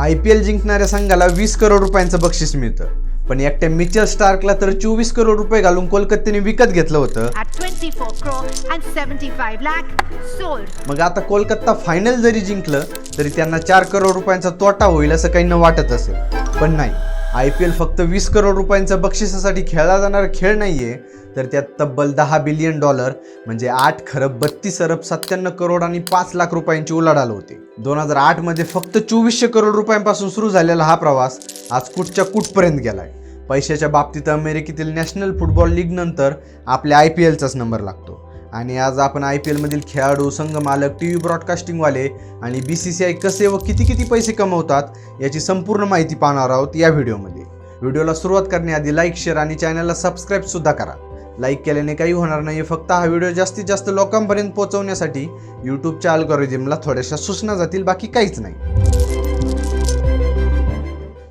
I P L जिंकणाऱ्या संघाला वीस करोड रुपयांचं बक्षीस मिळतं. पण एकट्या मिचेल स्टार्कला तर चोवीस करोड रुपये घालून कोलकात्याने विकत घेतलं होतं. At 24 crore and 75 lakh sold. मग आता कोलकाता फायनल जरी जिंकलं तरी त्यांना चार करोड रुपयांचा तोटा होईल असं काही न वाटत असेल. पण नाही आय पी एल फक्त वीस करोड रुपयांच्या बक्षिसासाठी खेळला जाणारा खेळ नाहीये तर त्यात तब्बल दहा बिलियन डॉलर म्हणजे आठ खरब बत्तीस अरब सत्त्याण्णव करोड आणि पाच लाख रुपयांची उलाढाल होते. दोन हजार आठमध्ये फक्त चोवीसशे करोड रुपयांपासून सुरू झालेला हा प्रवास आज कुठच्या कुठपर्यंत गेलाय? पैशाच्या बाबतीत अमेरिकेतील नॅशनल फुटबॉल लीग नंतर आपल्या आय पी एलचाच नंबर लागतो. आणि आज आपण आय पी एलमधील खेळाडू संघ मालक टी व्ही ब्रॉडकास्टिंगवाले आणि बी सी सी आय कसे व किती किती पैसे कमवतात याची संपूर्ण माहिती पाहणार आहोत या व्हिडिओमध्ये. व्हिडिओला सुरुवात करण्याआधी लाईक शेअर आणि चॅनलला सबस्क्राईबसुद्धा करा. लाईक केल्याने काही होणार नाही फक्त हा व्हिडिओ जास्तीत जास्त लोकांपर्यंत पोहोचवण्यासाठी यूट्यूबच्या अल्गोरिदमला थोड्याशा सूचना जातील बाकी काहीच नाही.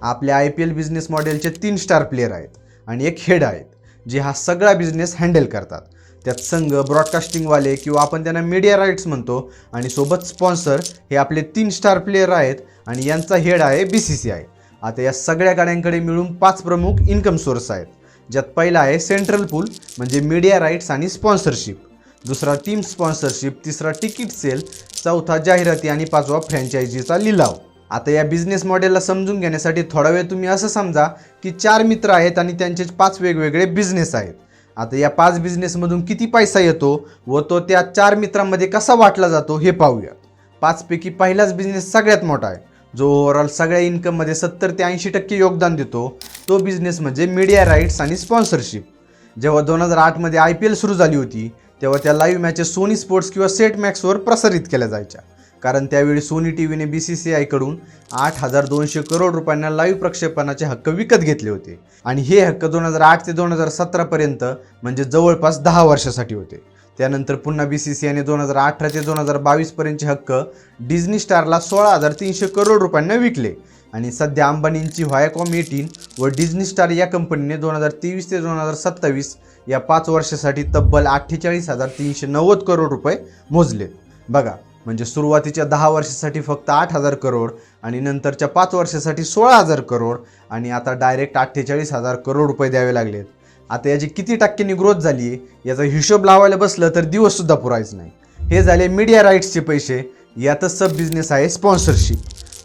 आपल्या आय पी एल बिझनेस मॉडेलचे तीन स्टार प्लेयर आहेत आणि एक हेड आहेत जे हा सगळा बिझनेस हँडल करतात. त्यात संघ ब्रॉडकास्टिंगवाले किंवा आपण त्यांना मीडिया राईट्स म्हणतो आणि सोबत स्पॉन्सर हे आपले तीन स्टार प्लेयर आहेत आणि यांचा हेड आहे बी सी सी आय आता या सगळ्या गाड्यांकडे मिळून पाच प्रमुख इन्कम सोर्स आहेत. ज्यात पहिला आहे सेंट्रल पूल म्हणजे मीडिया राईट्स आणि स्पॉन्सरशिप दुसरा टीम स्पॉन्सरशिप तिसरा तिकीट सेल चौथा जाहिराती आणि पाचवा फ्रँचायझीचा लिलाव. आता या बिझनेस मॉडेलला समजून घेण्यासाठी थोडा वेळ तुम्ही असं समजा की चार मित्र आहेत आणि त्यांचे पाच वेगवेगळे बिझनेस आहेत. आता या पाच बिझनेसमधून किती पैसा येतो व तो त्या चार मित्रांमध्ये कसा वाटला जातो हे पाहूया. पाचपैकी पहिलाच बिझनेस सगळ्यात मोठा आहे. जो ओव्हरऑल सगळ्या इन्कममध्ये सत्तर ते ऐंशी टक्के योगदान देतो. तो बिझनेस म्हणजे मीडिया राईट्स आणि स्पॉन्सरशिप जेव्हा दोन हजार आठमध्ये आय पी एल सुरू झाली होती तेव्हा त्या लाईव्ह मॅचेस सोनी स्पोर्ट्स किंवा सेट मॅक्सवर प्रसारित केल्या जायच्या. कारण त्यावेळी सोनी टी व्हीने बी सी सी आयकडून आठ हजार दोनशे करोड रुपयांना लाईव्ह प्रक्षेपणाचे हक्क विकत घेतले होते. आणि हे हक्क दोन हजार आठ ते दोन हजार सतरापर्यंत म्हणजे जवळपास दहा वर्षासाठी होते. त्यानंतर पुन्हा बी सी सी आयने दोन हजार अठरा ते दोन हजार बावीसपर्यंतचे हक्क डिझनी स्टारला सोळा हजार तीनशे करोड रुपयांना विकले. आणि सध्या अंबानींची व्हायकॉम एटीन व डिझनी स्टार या कंपनीने दोन हजार तेवीस ते दोन हजार सत्तावीस या पाच वर्षासाठी तब्बल अठ्ठेचाळीस हजार तीनशे नव्वद करोड रुपये मोजले. बघा म्हणजे सुरुवातीच्या दहा वर्षासाठी फक्त आठ हजार करोड आणि नंतरच्या पाच वर्षासाठी सोळा हजार करोड आणि आता डायरेक्ट अठ्ठेचाळीस हजार करोड रुपये द्यावे लागलेत. आता याची किती टक्क्यांनी ग्रोथ झाली आहे याचा हिशोब लावायला बसलं तर दिवससुद्धा पुरायचं नाही. हे झाले मीडिया राईट्सचे पैसे यातच सब बिझनेस आहे स्पॉन्सरशिप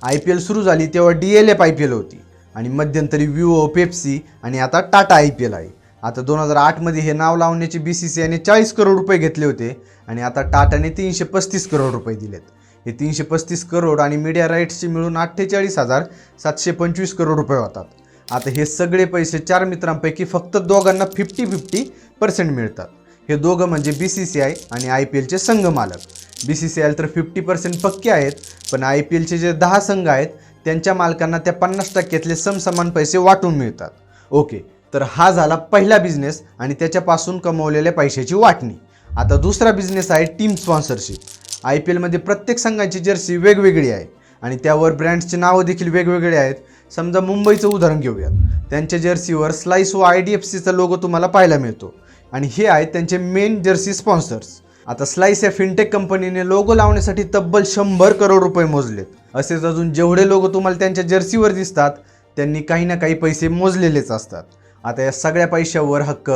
आय पी एल सुरू झाली तेव्हा D L F I P L होती आणि मध्यंतरी विवो पेप्सी आणि आता टाटा आय पी एल आहे. आता दोन हजार आठमध्ये हे नाव लावण्याचे बी सी सी आयने चाळीस करोड रुपये घेतले होते आणि आता टाटाने तीनशे पस्तीस करोड रुपये दिलेत. हे तीनशे पस्तीस करोड आणि मीडिया राईट्सचे मिळून अठ्ठेचाळीस हजार सातशे पंचवीस करोड रुपये होतात. आता हे सगळे पैसे चार मित्रांपैकी फक्त दोघांना फिफ्टी फिफ्टी पर्सेंट मिळतात. हे दोघं म्हणजे बी सी सी आय आणि आय पी एलचे संघ मालक. बी सी सी आय तर फिफ्टी पर्सेंट पक्के आहेत पण आय पी एलचे जे दहा संघ आहेत त्यांच्या मालकांना त्या पन्नास टक्क्यातले समसमान पैसे वाटून मिळतात. ओके तर हा झाला पहिला बिझनेस आणि त्याच्यापासून कमवलेल्या पैशाची वाटणी. आता दुसरा बिझनेस आहे टीम स्पॉन्सरशिप आय पी एलमध्ये प्रत्येक संघाची जर्सी वेगवेगळी आहे आणि त्यावर ब्रँड्सची नावं देखील वेगवेगळे आहेत. समजा मुंबईचं उदाहरण घेऊयात. त्यांच्या जर्सीवर स्लाईस व आय डी एफ सीचा लोगो तुम्हाला पाहायला मिळतो. आणि हे आहेत त्यांचे मेन जर्सी स्पॉन्सर्स आता स्लाईस या फिनटेक कंपनीने लोगो लावण्यासाठी तब्बल शंभर करोड रुपये मोजलेत. असेच अजून जेवढे लोगो तुम्हाला त्यांच्या जर्सीवर दिसतात त्यांनी काही ना काही पैसे मोजलेलेच असतात. आता या सगळ्या पैशावर हक्क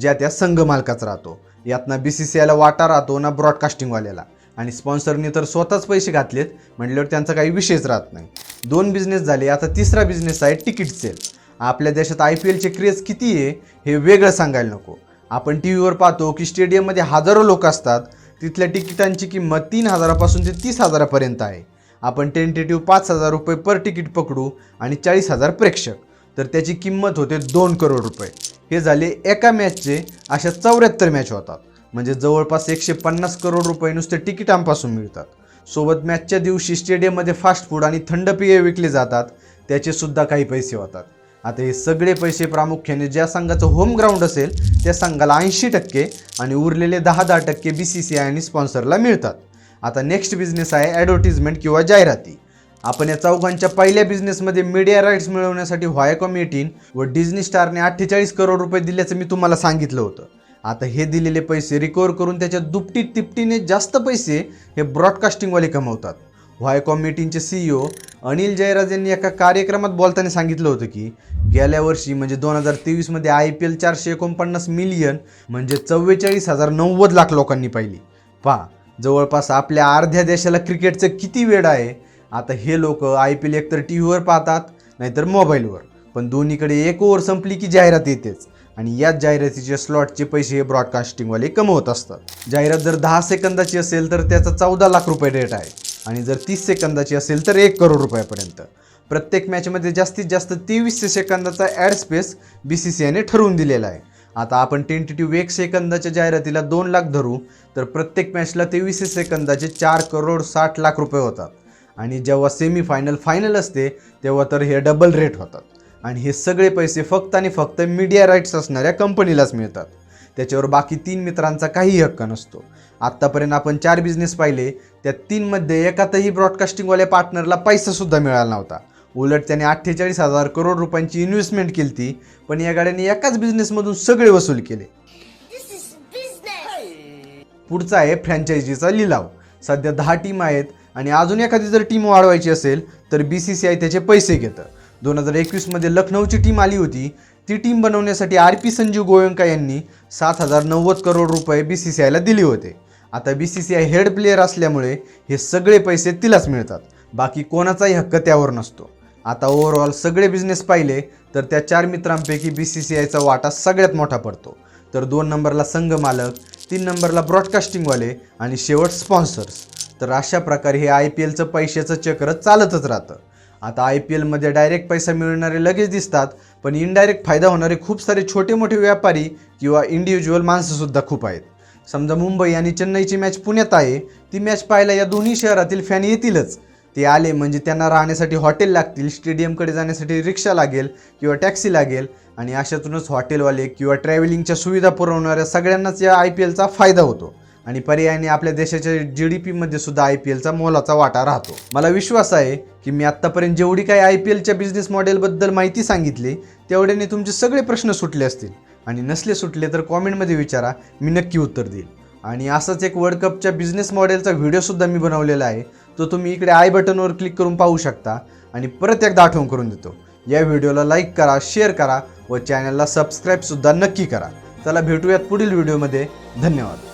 ज्या त्या संघ मालकाचा राहतो. यात ना बी सी सी आयला वाटा राहतो ना ब्रॉडकास्टिंगवाल्याला आणि स्पॉन्सरनी तर स्वतःच पैसे घातलेत म्हटल्यावर त्यांचा काही विषयच राहत नाही. दोन बिझनेस झाले आता तिसरा बिझनेस आहे तिकीट सेल आपल्या देशात आय पी एलचे क्रेज किती आहे हे वेगळं सांगायला नको. आपण टी व्हीवर पाहतो की स्टेडियममध्ये हजारो लोक असतात तिथल्या तिकिटांची किंमत तीन हजारापासून ते तीस हजारापर्यंत आहे. आपण टेंटेटिव्ह पाच हजार रुपये पर तिकीट पकडू आणि चाळीस हजार प्रेक्षक. तर त्याची किंमत होते दोन करोड रुपये. हे झाले एका मॅचचे अशा चौऱ्याहत्तर मॅच होतात. म्हणजे जवळपास एकशे पन्नास करोड रुपये नुसते तिकिटांपासून मिळतात. सोबत मॅचच्या दिवशी स्टेडियममध्ये फास्ट फूड आणि थंड पेय विकले जातात त्याचे सुद्धा काही पैसे होतात. आता हे सगळे पैसे प्रामुख्याने ज्या संघाचं होम ग्राउंड असेल त्या संघाला ऐंशी टक्के आणि उरलेले दहा दहा टक्के बी सी सी आय आणि स्पॉन्सरला मिळतात. आता नेक्स्ट बिझनेस आहे ॲडव्हर्टिजमेंट किंवा जाहिराती. आपण या चौघांच्या पहिल्या बिझनेसमध्ये मीडिया राईट्स मिळवण्यासाठी व्हायकॉम एटीन व डिझनी स्टारने अठ्ठेचाळीस करोड रुपये दिल्याचं मी तुम्हाला सांगितलं होतं. आता हे दिलेले पैसे रिकवर करून त्याच्या दुपटी तिपटीने जास्त पैसे हे ब्रॉडकास्टिंगवाले कमवतात. व्हायकॉम मीटिंगचे सीईओ अनिल जयराज यांनी एका कार्यक्रमात बोलताना सांगितलं होतं की गेल्या वर्षी म्हणजे दोन हजार तेवीसमध्ये आय पी एल चारशे एकोणपन्नास मिलियन म्हणजे चव्वेचाळीस हजार नव्वद लाख लोकांनी पाहिली. पहा जवळपास आपल्या अर्ध्या देशाला क्रिकेटचं किती वेळ आहे? आता हे लोक आय पी एल एकतर टी व्हीवर पाहतात नाहीतर मोबाईलवर पण दोन्हीकडे एक ओव्हर संपली की जाहिरात येतेच. आणि याच जाहिरातीचे स्लॉटचे पैसे हे ब्रॉडकास्टिंगवाले कमवत असतात. जाहिरात जर दहा सेकंदाची असेल तर त्याचा चौदा लाख रुपये रेट आहे. आणि जर तीस सेकंदाची असेल तर एक करोड रुपयापर्यंत. प्रत्येक मॅचमध्ये जास्तीत जास्त तेवीसशे सेकंदाचा ad space B C C आयने ठरवून दिलेला आहे. आता आपण टेंटेटिव्ह एक सेकंदाच्या जाहिरातीला दोन लाख धरू तर प्रत्येक मॅचला तेवीसशे सेकंदाचे चार करोड साठ लाख रुपये होतात. आणि जेव्हा सेमीफायनल फायनल असते तेव्हा तर हे डबल रेट होतात. आणि हे सगळे पैसे फक्त आणि फक्त मीडिया राईट्स असणाऱ्या कंपनीलाच मिळतात. त्याच्यावर बाकी तीन मित्रांचा काही हक्क नसतो. आत्तापर्यंत आपण चार बिझनेस पाहिले त्या तीनमध्ये एकातही ब्रॉडकास्टिंगवाल्या पार्टनरला पैसासुद्धा मिळाला नव्हता. उलट त्याने अठ्ठेचाळीस हजार करोड रुपयांची इन्व्हेस्टमेंट केली ती पण या गाड्याने एकाच बिझनेसमधून सगळे वसूल केले. पुढचा आहे फ्रँचायझीचा लिलाव. सध्या दहा टीम आहेत आणि अजून एखादी जर टीम वाढवायची असेल तर बी सी सी आय त्याचे पैसे घेतं. दोन हजार एकवीसमध्ये लखनौची टीम आली होती. ती टीम बनवण्यासाठी आर पी संजीव गोयंका यांनी सात हजार नव्वद करोड रुपये बी सी सी आयला दिले होते. आता B C C I head player असल्यामुळे हे सगळे पैसे तिलाच मिळतात. बाकी कोणाचाही हक्क त्यावर नसतो. आता ओव्हरऑल सगळे बिझनेस पाहिले तर त्या चार मित्रांपैकी बी सी सी आयचा वाटा सगळ्यात मोठा पडतो. तर दोन नंबरला संघ मालक तीन नंबरला ब्रॉडकास्टिंगवाले आणि शेवट स्पॉन्सर्स तर अशा प्रकारे हे आय पी एलचं पैशाचं चक्र चालतच राहतं. आता आय पी एलमध्ये डायरेक्ट पैसा मिळणारे लगेच दिसतात पण इनडायरेक्ट फायदा होणारे खूप सारे छोटे मोठे व्यापारी किंवा इंडिव्हिज्युअल माणसंसुद्धा खूप आहेत. समजा मुंबई आणि चेन्नईची मॅच पुण्यात आहे ती मॅच पाहायला या दोन्ही शहरातील फॅन येतीलच. ते आले म्हणजे त्यांना राहण्यासाठी हॉटेल लागतील स्टेडियमकडे जाण्यासाठी रिक्षा लागेल किंवा टॅक्सी लागेल आणि अशातूनच हॉटेलवाले किंवा ट्रॅव्हलिंगच्या सुविधा पुरवणाऱ्या सगळ्यांनाच या आय पी एलचा फायदा होतो. आणि पर्यायाने आपल्या देशाच्या जी डी पीमध्ये सुद्धा आय पी एलचा मोलाचा वाटा राहतो. मला विश्वास आहे की मी आत्तापर्यंत जेवढी काही आय पी एलच्या बिझनेस मॉडेलबद्दल माहिती सांगितली तेवढ्याने तुमचे सगळे प्रश्न सुटले असतील. आणि नसले सुटले तर कॉमेंटमध्ये विचारा मी नक्की उत्तर देईल आणि असंच एक वर्ल्ड कपच्या बिझनेस मॉडेलचा व्हिडिओसुद्धा मी बनवलेला आहे. तो तुम्ही इकडे आय बटनवर क्लिक करून पाहू शकता. आणि परत एकदा आठवण करून देतो. या व्हिडिओला लाईक करा शेअर करा व चॅनलला सबस्क्राईबसुद्धा नक्की करा. चला भेटूयात पुढील व्हिडिओमध्ये धन्यवाद.